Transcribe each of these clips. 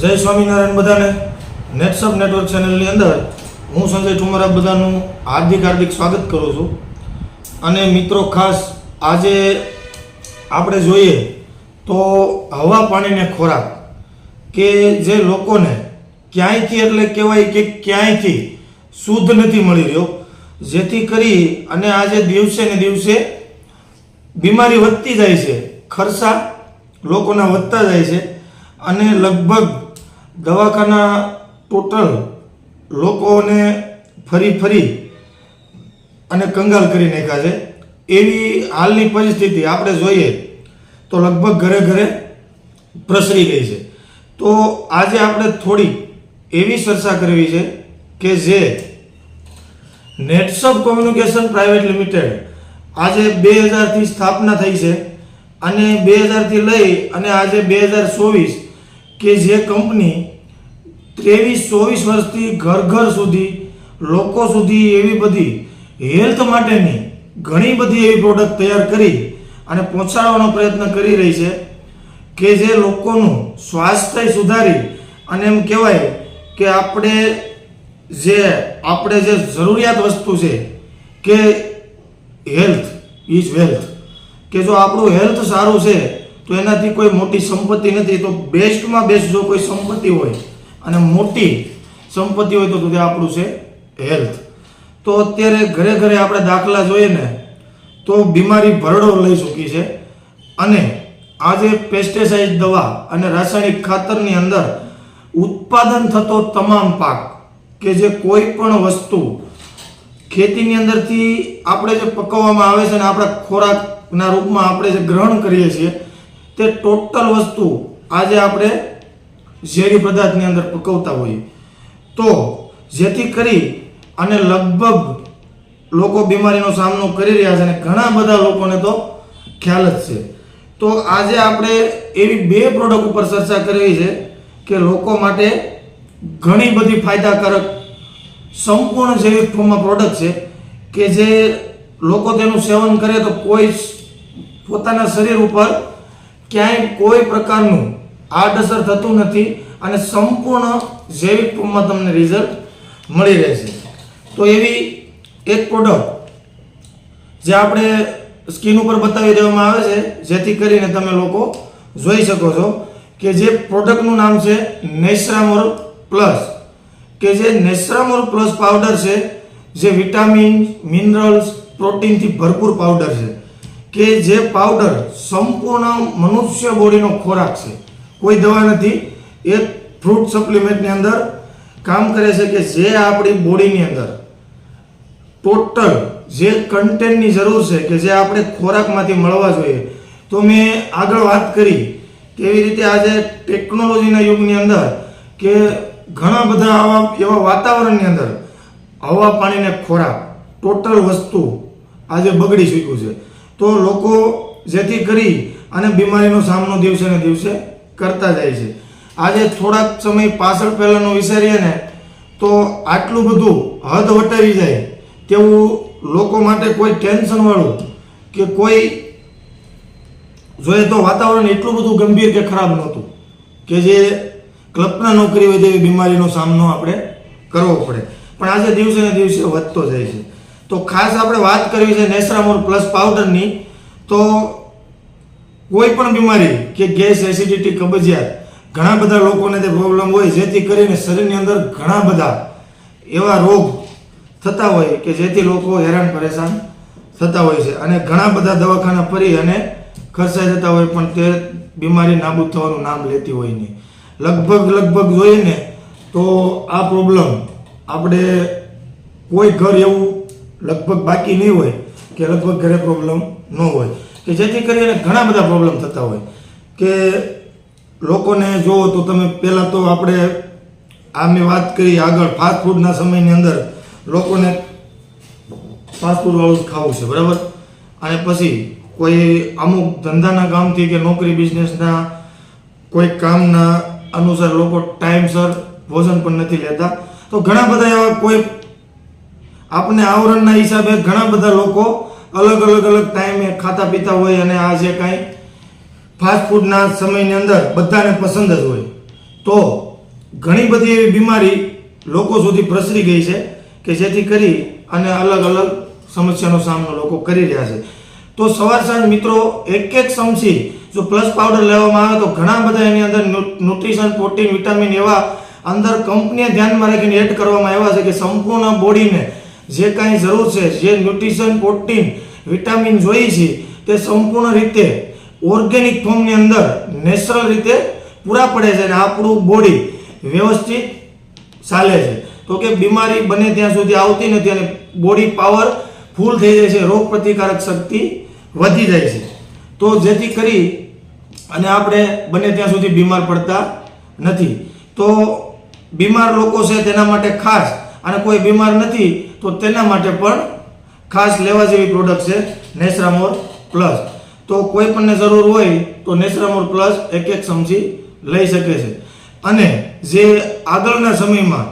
જય સ્વામિનારાયણ બધાને. નેટસબ નેટવર્ક ચેનલની અંદર હું સંજય ઠુમરા બધાનું હાર્દિક હાર્દિક સ્વાગત કરું છું. અને મિત્રો ખાસ આજે આપણે જોઈએ તો હવા પાણીને ખોરાક કે જે લોકોને ક્યાંયથી એટલે કહેવાય કે ક્યાંયથી શુદ્ધ નથી મળી રહ્યો, જેથી કરી અને આજે દિવસે ને દિવસે બીમારી વધતી જાય છે, ખર્ચા લોકોના વધતા જાય છે અને લગભગ દવાખાના ટોટલ લોકોને ફરી ફરી અને કંગાલ કરી નાખ્યા છે. એવી હાલની પરિસ્થિતિ આપણે જોઈએ તો લગભગ ઘરે ઘરે પ્રસરી ગઈ છે. તો આજે આપણે થોડી એવી ચર્ચા કરવી છે કે જે નેટસપ કોમ્યુનિકેશન પ્રાઇવેટ લિમિટેડ આજે બે હજારથી સ્થાપના થઈ છે અને બે હજારથી લઈ અને આજે બે હજાર ચોવીસ કે જે કંપની ત્રેવીસ, ચોવીસ વર્ષથી ઘર ઘર સુધી, લોકો સુધી એવી બધી હેલ્થ માટેની ઘણી બધી એવી પ્રોડક્ટ તૈયાર કરી અને પહોંચાડવાનો પ્રયત્ન કરી રહી છે કે જે લોકોનું સ્વાસ્થ્ય સુધારી અને એમ કહેવાય કે આપણે જે આપણે જે જરૂરિયાત વસ્તુ છે કે હેલ્થ ઇઝ વેલ્થ કે જો આપણું હેલ્થ સારું છે તો એનાથી કોઈ મોટી સંપત્તિ નથી. તો બેસ્ટમાં બેસ્ટ જો કોઈ સંપત્તિ હોય અને મોટી સંપત્તિ હોય તો તે આપણું છે હેલ્થ તો અત્યારે ઘરે ઘરે આપણે દાખલા જોઈએ ને, તો બીમારી ભરડો લઈ ચૂકી છે અને આજે પેસ્ટિસાઇડ દવા અને રાસાયણિક ખાતરની અંદર ઉત્પાદન થતો તમામ પાક કે જે કોઈ પણ વસ્તુ ખેતીની અંદરથી આપણે જે પકવવામાં આવે છે ને આપણા ખોરાકના રૂપમાં આપણે જે ગ્રહણ કરીએ છીએ તે ટોટલ વસ્તુ આજે આપણે ઝેરી પદાર્થની અંદર પકવતા હોઈએ. તો જેથી કરી અને લગભગ લોકો બીમારીનો સામનો કરી રહ્યા છે અને ઘણા બધા લોકોને તો ખ્યાલ જ છે. તો આજે આપણે એવી બે પ્રોડક્ટ ઉપર ચર્ચા કરવી છે કે લોકો માટે ઘણી બધી ફાયદાકારક સંપૂર્ણ જૈવિક ફોર્મમાં પ્રોડક્ટ છે કે જે લોકો તેનું સેવન કરે તો કોઈ પોતાના શરીર ઉપર ક્યાંય કોઈ પ્રકારનું આડઅસર થતું નથી અને સંપૂર્ણ જૈવિક ફોર્મમાં તમને રિઝલ્ટ મળી રહેશે. તો એવી એક પ્રોડક્ટ જે આપણે સ્કીન ઉપર બતાવી દેવામાં આવે છે, જેથી કરીને તમે લોકો જોઈ શકો છો કે જે પ્રોડક્ટનું નામ છે નેસરામોર પ્લસ કે જે નેસરામોર પ્લસ પાવડર છે, જે વિટામિન મિનરલ્સ પ્રોટીનથી ભરપૂર પાવડર છે. કે જે પાવડર સંપૂર્ણ મનુષ્ય બોડીનો ખોરાક છે. કોઈ દવા નથી. એ ફ્રૂટ સપ્લિમેન્ટની અંદર કામ કરે છે કે જે આપણી બોડીની અંદર ટોટલ જે કન્ટેન્ટની જરૂર છે કે જે આપણે ખોરાકમાંથી મળવા જોઈએ. તો મેં આગળ વાત કરી કેવી રીતે આજે ટેકનોલોજીના યુગની અંદર કે ઘણા બધા આવા એવા વાતાવરણની અંદર હવા પાણીને ખોરાક ટોટલ વસ્તુ આજે બગડી ચૂક્યું છે. તો લોકો જેથી કરી અને બીમારીનો સામનો દિવસે ને દિવસે કરતા જાય છે. આજે થોડાક સમય પાછળ પહેલાંનું વિચારીએ ને, તો આટલું બધું હદ વટાવી જાય તેવું લોકો માટે કોઈ ટેન્શનવાળું કે કોઈ જોઈએ તો વાતાવરણ એટલું બધું ગંભીર કે ખરાબ નહોતું કે જે કલ્પના નોકરી હોય તેવી બીમારીનો સામનો આપણે કરવો પડે. પણ આજે દિવસે ને દિવસે વધતો જાય છે. તો ખાસ આપણે વાત કરવી છે નેસરામોર પ્લસ પાવડરની તો કોઈ પણ બીમારી કે ગેસ એસિડિટી, કબજિયાત, ઘણા બધા લોકોને તે પ્રોબ્લેમ હોય, જેથી કરીને શરીરની અંદર ઘણા બધા એવા રોગ થતા હોય કે જેથી લોકો હેરાન પરેશાન થતા હોય છે. અને ઘણા બધા દવાખાના ફરી અને ખર્ચાઈ જતા હોય, પણ તે બીમારી નાબૂદ થવાનું નામ લેતી હોય નહીં. લગભગ લગભગ જોઈએ ને તો આ પ્રોબ્લેમ આપણે કોઈ ઘર એવું લગભગ બાકી નહીં હોય કે લગભગ ઘરે પ્રોબ્લેમ ન હોય. કે જેથી કરીને ઘણા બધા પ્રોબ્લેમ થતા હોય. કે લોકોને જુઓ તો તમે પહેલાં તો આપણે આ મેં વાત કરી આગળ ફાસ્ટ ફૂડના સમયની અંદર લોકોને ફાસ્ટ જ ખાવું છે, બરાબર? અને પછી કોઈ અમુક ધંધાના કામથી કે નોકરી બિઝનેસના કોઈ કામના અનુસાર લોકો ટાઈમસર ભોજન પણ નથી લેતા. તો ઘણા બધા એવા કોઈ આપણે આવરણના હિસાબે ઘણા બધા લોકો અલગ અલગ અલગ ટાઈમે ખાતા પીતા હોય અને આ જે કાંઈ ફાસ્ટફૂડના સમયની અંદર બધાને પસંદ જ હોય. તો ઘણી બધી એવી બીમારી લોકો સુધી પ્રસરી ગઈ છે કે જેથી કરી અને અલગ અલગ સમસ્યાનો સામનો લોકો કરી રહ્યા છે. તો સવાર સાંજ મિત્રો, એક એક ચમચી જો પ્લસ પાવડર લેવામાં આવે તો ઘણા બધા એની અંદર ન્યુટ્રિશન પ્રોટીન વિટામિન એવા અંદર કંપનીએ ધ્યાનમાં રાખીને એડ કરવામાં આવ્યા છે કે સંપૂર્ણ બોડીને જે કાંઈ જરૂર છે, જે ન્યુટ્રિશન પ્રોટીન વિટામિન જોઈએ છે, તે સંપૂર્ણ રીતે ઓર્ગેનિક ફોર્મની અંદર નેચરલ રીતે પૂરા પડે છે અને આપણું બોડી વ્યવસ્થિત ચાલે છે. તો કે બીમારી બને ત્યાં સુધી આવતી નથી અને બોડી પાવર ફૂલ થઈ જાય છે, રોગ પ્રતિકારક શક્તિ વધી જાય છે. તો જેથી કરી અને આપણે બને ત્યાં સુધી બીમાર પડતા નથી. તો બીમાર લોકો છે તેના માટે ખાસ અને કોઈ બીમાર નથી, તો તેના માટે પણ ખાસ લેવા જેવી પ્રોડક્ટ છે નેસરામોર પ્લસ તો કોઈ પણને જરૂર હોય, તો નેસરામોર પ્લસ એક એક ચમચી લઈ શકે છે. અને જે આગળના સમયમાં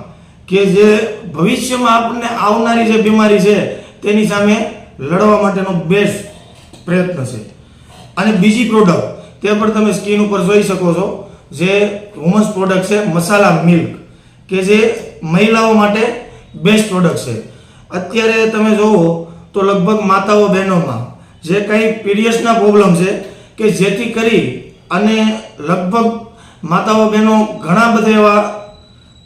કે જે ભવિષ્યમાં આપણને આવનારી જે બીમારી છે, તેની સામે લડવા માટેનો બેસ્ટ પ્રયત્ન છે. અને બીજી પ્રોડક્ટ તે પણ તમે સ્કીન ઉપર જોઈ શકો છો, જે વુમન્સ પ્રોડક્ટ છે, મસાલા મિલ્ક કે જે મહિલાઓ માટે બેસ્ટ પ્રોડક્ટ છે. અત્યારે તમે જોવો તો લગભગ માતાઓ બહેનોમાં જે કંઈ પીરિયડ્સના પ્રોબ્લેમ છે કે જેથી કરી અને લગભગ માતાઓ બહેનો ઘણા બધા એવા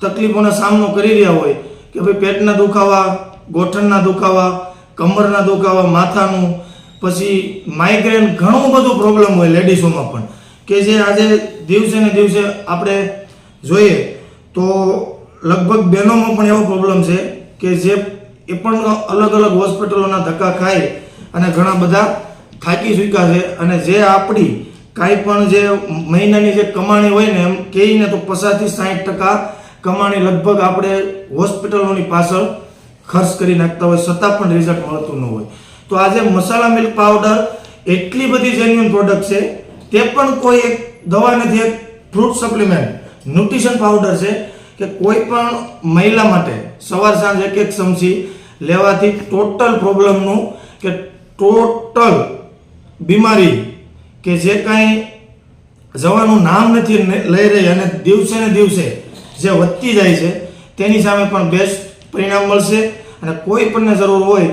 તકલીફોનો સામનો કરી રહ્યા હોય કે ભાઈ પેટના દુખાવા, ગોઠણના દુખાવા, કમરના દુખાવા, માથાનું, પછી માઇગ્રેન ઘણું બધું પ્રોબ્લેમ હોય લેડીઝોમાં પણ. કે જે આજે દિવસે ને દિવસે આપણે જોઈએ તો લગભગ બહેનોમાં પણ એવો પ્રોબ્લેમ છે કે જે એ પણ અલગ અલગ હોસ્પિટલોના ધક્કા ખાય અને ઘણા બધા થાકી ચૂક્યા છે અને જે આપણી કાંઈ પણ જે મહિનાની જે કમાણી હોય ને એમ કહીને તો પચાસથી સાઠ ટકા કમાણી લગભગ આપણે હોસ્પિટલોની પાછળ ખર્ચ કરી નાખતા હોય, છતાં પણ રિઝલ્ટ મળતું ન હોય. તો આજે મસાલા મિલ્ક પાવડર એટલી બધી જેન્યુઅન પ્રોડક્ટ છે, તે પણ કોઈ એક દવા નથી, એક ફ્રૂટ સપ્લિમેન્ટ ન્યુટ્રિશન પાવડર છે કે કોઈ પણ મહિલા માટે સવાર સાંજ એક એક ચમચી લેવાથી ટોટલ પ્રોબ્લેમનું કે ટોટલ બીમારી કે જે કાંઈ જવાનું નામ નથી લઈ રહી અને દિવસે ને દિવસે જે વધતી જાય છે, તેની સામે પણ બેસ્ટ પરિણામ મળશે અને કોઈ પણને જરૂર હોય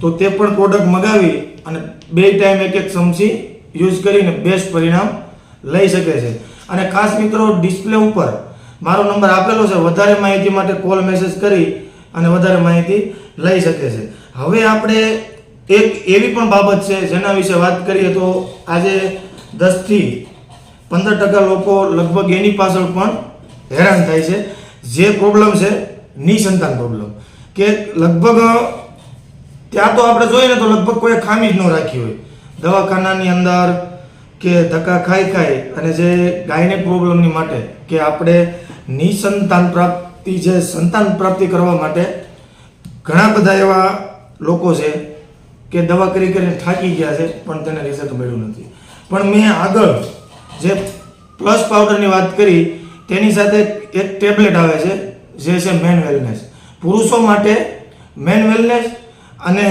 તો તે પણ પ્રોડક્ટ મગાવી અને બે ટાઈમ એક એક ચમચી યુઝ કરીને બેસ્ટ પરિણામ લઈ શકે છે. અને ખાસ મિત્રો ડિસ્પ્લે ઉપર મારો નંબર આપેલો છે. વધારે માહિતી માટે કોલ મેસેજ કરી અને વધારે માહિતી લઈ શકે છે. હવે આપણે એક એવી પણ બાબત છે જેના વિશે વાત કરીએ તો આજે દસથી પંદર ટકા લોકો લગભગ એની પાછળ પણ હેરાન થાય છે. જે પ્રોબ્લેમ છે, નિસંતાન પ્રોબ્લેમ કે લગભગ ત્યાં તો આપણે જોઈએ ને તો લગભગ કોઈ ખામી જ ન રાખી હોય. દવાખાનાની અંદર કે ધક્કા ખાઈ ખાઈ અને જે ગાયનેક પ્રોબ્લેમની માટે કે આપણે નિસંતાન પ્રાપ્તિ જે સંતાન પ્રાપ્તિ કરવા માટે ઘણા બધા એવા લોકો છે કે દવા કરી કરીને થાકી ગયા છે, પણ તેને રિઝલ્ટ મળ્યું નથી. પણ મેં આગળ જે પ્લસ પાવડરની વાત કરી, તેની સાથે એક ટેબ્લેટ આવે છે, જે છે મેન વેલનેસ પુરુષો માટે મેન વેલનેસ અને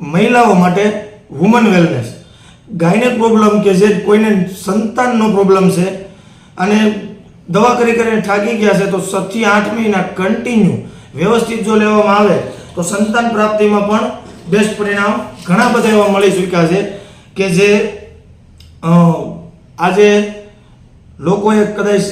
મહિલાઓ માટે વુમન વેલનેસ ગાયને પ્રોબ્લેમ કે જે કોઈને સંતાનનો પ્રોબ્લેમ છે, અને દવા કરી કરીને થાકી ગયા છે, તો સથી આઠ મહિના કન્ટિન્યુ વ્યવસ્થિત જો લેવામાં આવે, તો સંતાન પ્રાપ્તિમાં પણ બેસ્ટ પરિણામ ઘણા બધા એવા મળી ચૂક્યા છે કે જે આજે લોકોએ કદાચ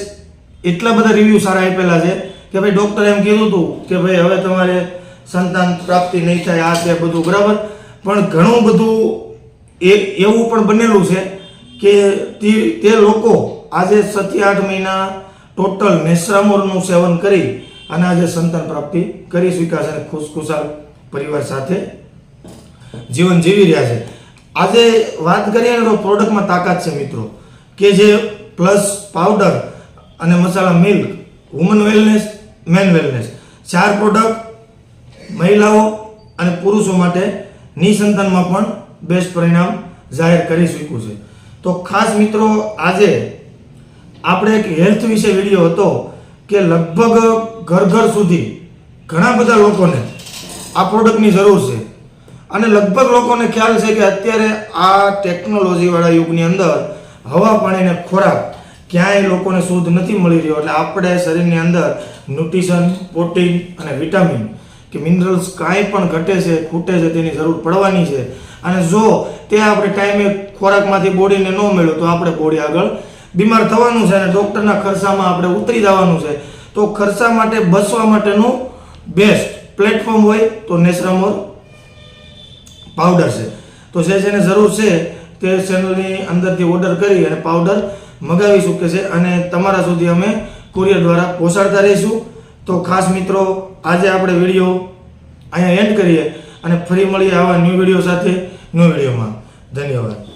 એટલા બધા રિવ્યૂ સારા આપેલા છે કે ભાઈ ડૉક્ટરે એમ કીધું હતું કે ભાઈ હવે તમારે સંતાન પ્રાપ્તિ નહીં થાય, આ છે બધું, બરાબર? પણ ઘણું બધું એ, એવું પણ બનેલું છે કે તે તે લોકો આજે સત્ય આઠ મહિના ટોટલ નેસરામોરનું સેવન કરી અને આજે સંતાન પ્રાપ્તિ કરી છે અને ખુશખુશાલ પરિવાર સાથે જીવન જીવી રહ્યા છે. આજે વાત કરીએ તો પ્રોડક્ટમાં તાકાત છે મિત્રો, કે જે પ્લસ પાવડર અને masala milk woman wellness man wellness ચાર પ્રોડક્ટ મહિલાઓ અને પુરુષો માટે નિસંતાનમાં પણ બેસ્ટ પરિણામ જાહેર કરી શક્યું છે. તો ખાસ મિત્રો, આજે આપણે એક હેલ્થ વિશે વીડિયો હતો કે લગભગ ઘર ઘર સુધી ઘણા બધા લોકોને આ પ્રોડક્ટની જરૂર છે. અને લગભગ લોકોને ખ્યાલ છે કે અત્યારે આ ટેકનોલોજીવાળા યુગની અંદર હવા પાણી અને ખોરાક ક્યાંય લોકોને શુદ્ધ નથી મળી રહ્યો. એટલે આપણે શરીરની અંદર ન્યુટ્રિશન પ્રોટીન અને વિટામિન કે મિનરલ્સ કાંઈ પણ ઘટે છે, ખૂટે છે તેની જરૂર પડવાની છે. અને જો તે આપણે ટાઈમે ખોરાકમાંથી બોડીને ન મળ્યું તો આપણે બોડી આગળ બીમાર થવાનું છે અને ડૉક્ટરના ખર્ચામાં આપણે ઉતરી જવાનું છે. તો ખર્ચા માટે બસવા માટેનું બેસ્ટ પ્લેટફોર્મ હોય તો નેસરામોર પાવડર છે. તો જે જેને જરૂર છે તે ચેનલની અંદરથી ઓર્ડર કરી અને પાવડર મગાવી શકે છે અને તમારા સુધી અમે કુરિયર દ્વારા પહોંચાડતા રહીશું. તો ખાસ મિત્રો, આજે આપણે વીડિયો અહીંયા એન્ડ કરીએ અને ફરી મળીએ આવા ન્યૂ વીડિયો સાથે ન્યૂ વિડીયોમાં ધન્યવાદ.